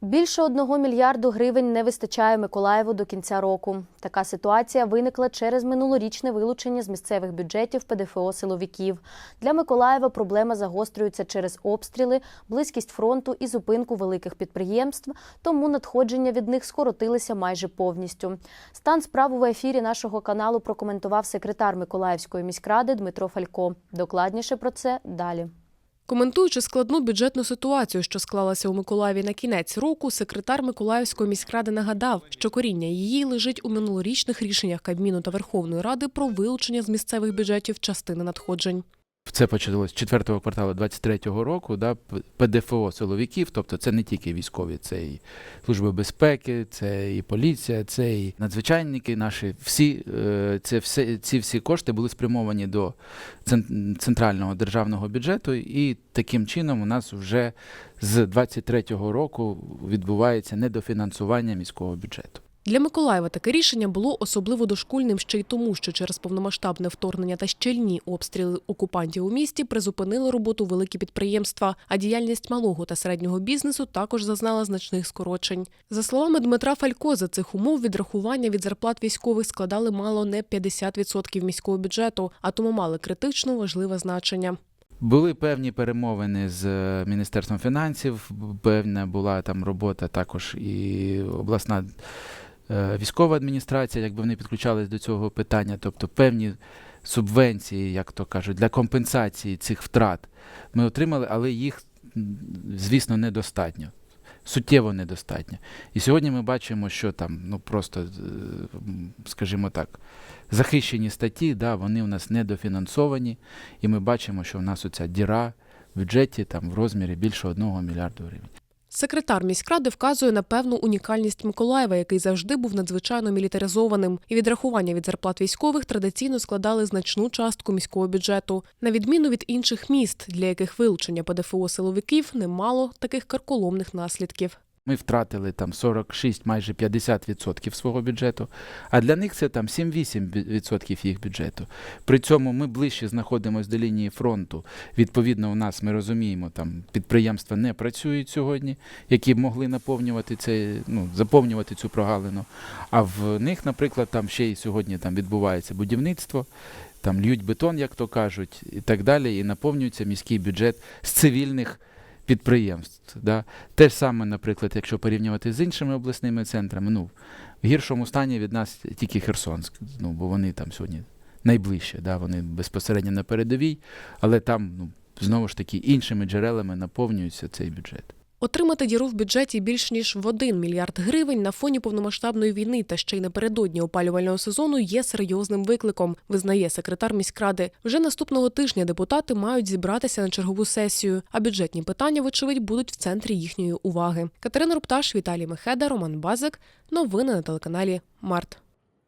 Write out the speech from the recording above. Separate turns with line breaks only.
Більше одного мільярду гривень не вистачає Миколаєву до кінця року. Така ситуація виникла через минулорічне вилучення з місцевих бюджетів ПДФО силовиків. Для Миколаєва проблема загострюється через обстріли, близькість фронту і зупинку великих підприємств, тому надходження від них скоротилися майже повністю. Стан справ в ефірі нашого каналу прокоментував секретар Миколаївської міськради Дмитро Фалько. Докладніше про це далі.
Коментуючи складну бюджетну ситуацію, що склалася у Миколаєві на кінець року, секретар Миколаївської міськради нагадав, що коріння її лежить у минулорічних рішеннях Кабміну та Верховної Ради про вилучення з місцевих бюджетів частини надходжень.
Це почалось з четвертого кварталу 23-го року, да, ПДФО силовиків, тобто це не тільки військові, це і служба безпеки, це і поліція, це і надзвичайники наші. Всі е, це все, ці всі кошти були спрямовані до центрального державного бюджету, і таким чином у нас вже з 23-го року відбувається недофінансування міського бюджету.
Для Миколаєва таке рішення було особливо дошкульним ще й тому, що через повномасштабне вторгнення та щільні обстріли окупантів у місті призупинили роботу великі підприємства, а діяльність малого та середнього бізнесу також зазнала значних скорочень. За словами Дмитра Фалько, за цих умов відрахування від зарплат військових складали мало не 50% міського бюджету, а тому мали критично важливе значення.
Були певні перемовини з е, Міністерством фінансів, певна була там робота також і обласна військова адміністрація, якби вони підключались до цього питання, тобто певні субвенції, як то кажуть, для компенсації цих втрат ми отримали, але їх, звісно, недостатньо. Суттєво недостатньо. І сьогодні ми бачимо, що там, ну просто, е, скажімо так, захищені статті, да, вони у нас недофінансовані, і ми бачимо, що в нас оця діра в бюджеті там в розмірі більше одного мільярду гривень.
Секретар міськради вказує на певну унікальність Миколаєва, який завжди був надзвичайно мілітаризованим, і відрахування від зарплат військових традиційно складали значну частку міського бюджету, на відміну від інших міст, для яких вилучення ПДФО силовиків не мало таких карколомних наслідків.
Ми втратили там 46, майже 50% свого бюджету, а для них це там 7-8% їх бюджету. При цьому ми ближче знаходимося до лінії фронту. Відповідно, у нас ми розуміємо, там підприємства не працюють сьогодні, які б могли наповнювати це, ну, заповнювати цю прогалину. А в них, наприклад, там ще й сьогодні там відбувається будівництво. Там льють бетон, як то кажуть, і так далі, і наповнюється міський бюджет з цивільних підприємств. Да? Те ж саме, наприклад, якщо порівнювати з іншими обласними центрами, ну, в гіршому стані від нас тільки Херсонськ, ну, бо вони там сьогодні найближче, да? вони безпосередньо на передовій, але там, ну, знову ж таки, іншими джерелами наповнюється цей бюджет.
Отримати діру в бюджеті більш ніж в 1 мільярд гривень на фоні повномасштабної війни та ще й напередодні опалювального сезону є серйозним викликом, визнає секретар міськради. Вже наступного тижня депутати мають зібратися на чергову сесію, а бюджетні питання, вочевидь, будуть в центрі їхньої уваги. Катерина Рупташ, Віталій Мехеда, Роман Базик. Новини на телеканалі Март.